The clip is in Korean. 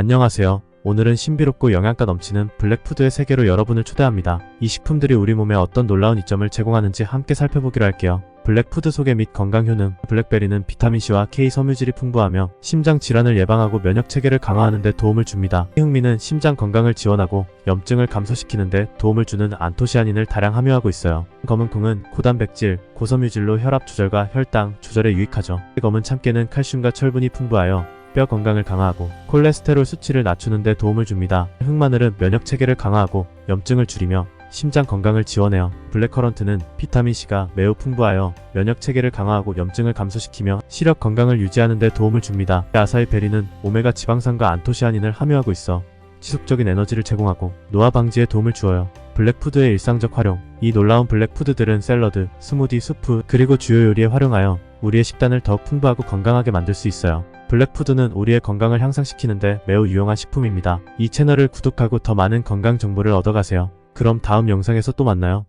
안녕하세요. 오늘은 신비롭고 영양가 넘치는 블랙푸드의 세계로 여러분을 초대합니다. 이 식품들이 우리 몸에 어떤 놀라운 이점을 제공하는지 함께 살펴보기로 할게요. 블랙푸드 소개 및 건강 효능 블랙베리는 비타민C와 K 섬유질이 풍부하며 심장 질환을 예방하고 면역 체계를 강화하는 데 도움을 줍니다. 흥미는 심장 건강을 지원하고 염증을 감소시키는 데 도움을 주는 안토시아닌을 다량 함유하고 있어요. 검은콩은 고단백질, 고섬유질로 혈압 조절과 혈당 조절에 유익하죠. 검은 참깨는 칼슘과 철분이 풍부하여 뼈 건강을 강화하고 콜레스테롤 수치를 낮추는 데 도움을 줍니다. 흑마늘은 면역 체계를 강화하고 염증을 줄이며 심장 건강을 지원해요. 블랙커런트는 비타민C가 매우 풍부하여 면역 체계를 강화하고 염증을 감소시키며 시력 건강을 유지하는 데 도움을 줍니다. 아사히 베리는 오메가 지방산과 안토시아닌을 함유하고 있어 지속적인 에너지를 제공하고 노화 방지에 도움을 주어요. 블랙푸드의 일상적 활용 이 놀라운 블랙푸드들은 샐러드, 스무디, 수프, 그리고 주요 요리에 활용하여 우리의 식단을 더욱 풍부하고 건강하게 만들 수 있어요. 블랙푸드는 우리의 건강을 향상시키는데 매우 유용한 식품입니다. 이 채널을 구독하고 더 많은 건강 정보를 얻어가세요. 그럼 다음 영상에서 또 만나요.